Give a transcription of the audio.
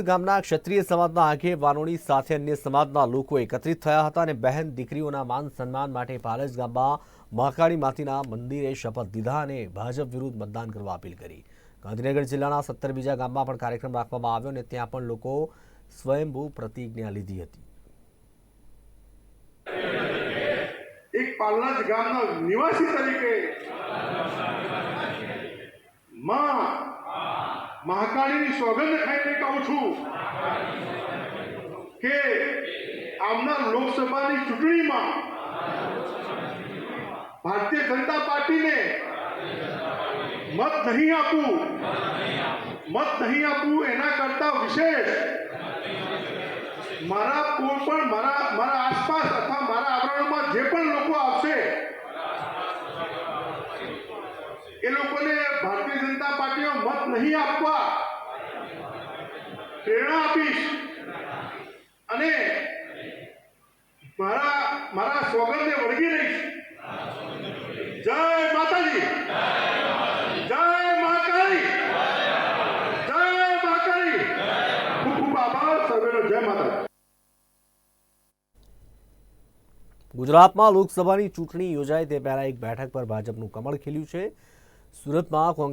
ગામના ક્ષત્રિય સમાજના આગેવાનોની સાથે અન્ય સમાજના લોકો એકત્રિત થયા હતા અને બહેન દીકરીઓના માન સન્માન માટે પાલજ ગામમાં મહાકાળી માતીના મંદિરે શપથ લીધા અને ભાજપ વિરુદ્ધ મતદાન કરવા અપીલ કરી. ગાંધીનગર જિલ્લાના સત્તર બીજા ગામમાં પણ કાર્યક્રમ રાખવામાં આવ્યો અને ત્યાં પણ લોકો સ્વયંભૂ પ્રતિજ્ઞા લીધી હતી. એક પાલજ ગામના નિવાસી તરીકે મહાકાળીની સોગંદ ખાઈને કહું છું કે આવનાર લોકસભાની ચૂંટણીમાં ભારતીય જનતા પાર્ટીને મત નહીં આપવું મત નહીં આપવું એના કરતા વિશેષ મારા કોઈ પણ મારા મારા આસપાસ અથવા મારા આવરણમાં જે પણ લોકો આવશે એ લોકોને ભારતીય જનતા પાર્ટીમાં મત નહીં આપવા. પ્રેરણા આપીશ. અને મારા મારા સ્વગનને વળગી રહીશ. જય માતાજી. ગુજરાતમાં લોકસભાની ચૂંટણી યોજાય તે પહેલા એક બેઠક પર ભાજપનું કમળ ખીલ્યું છે. સુરતમાં કોંગ્રેસ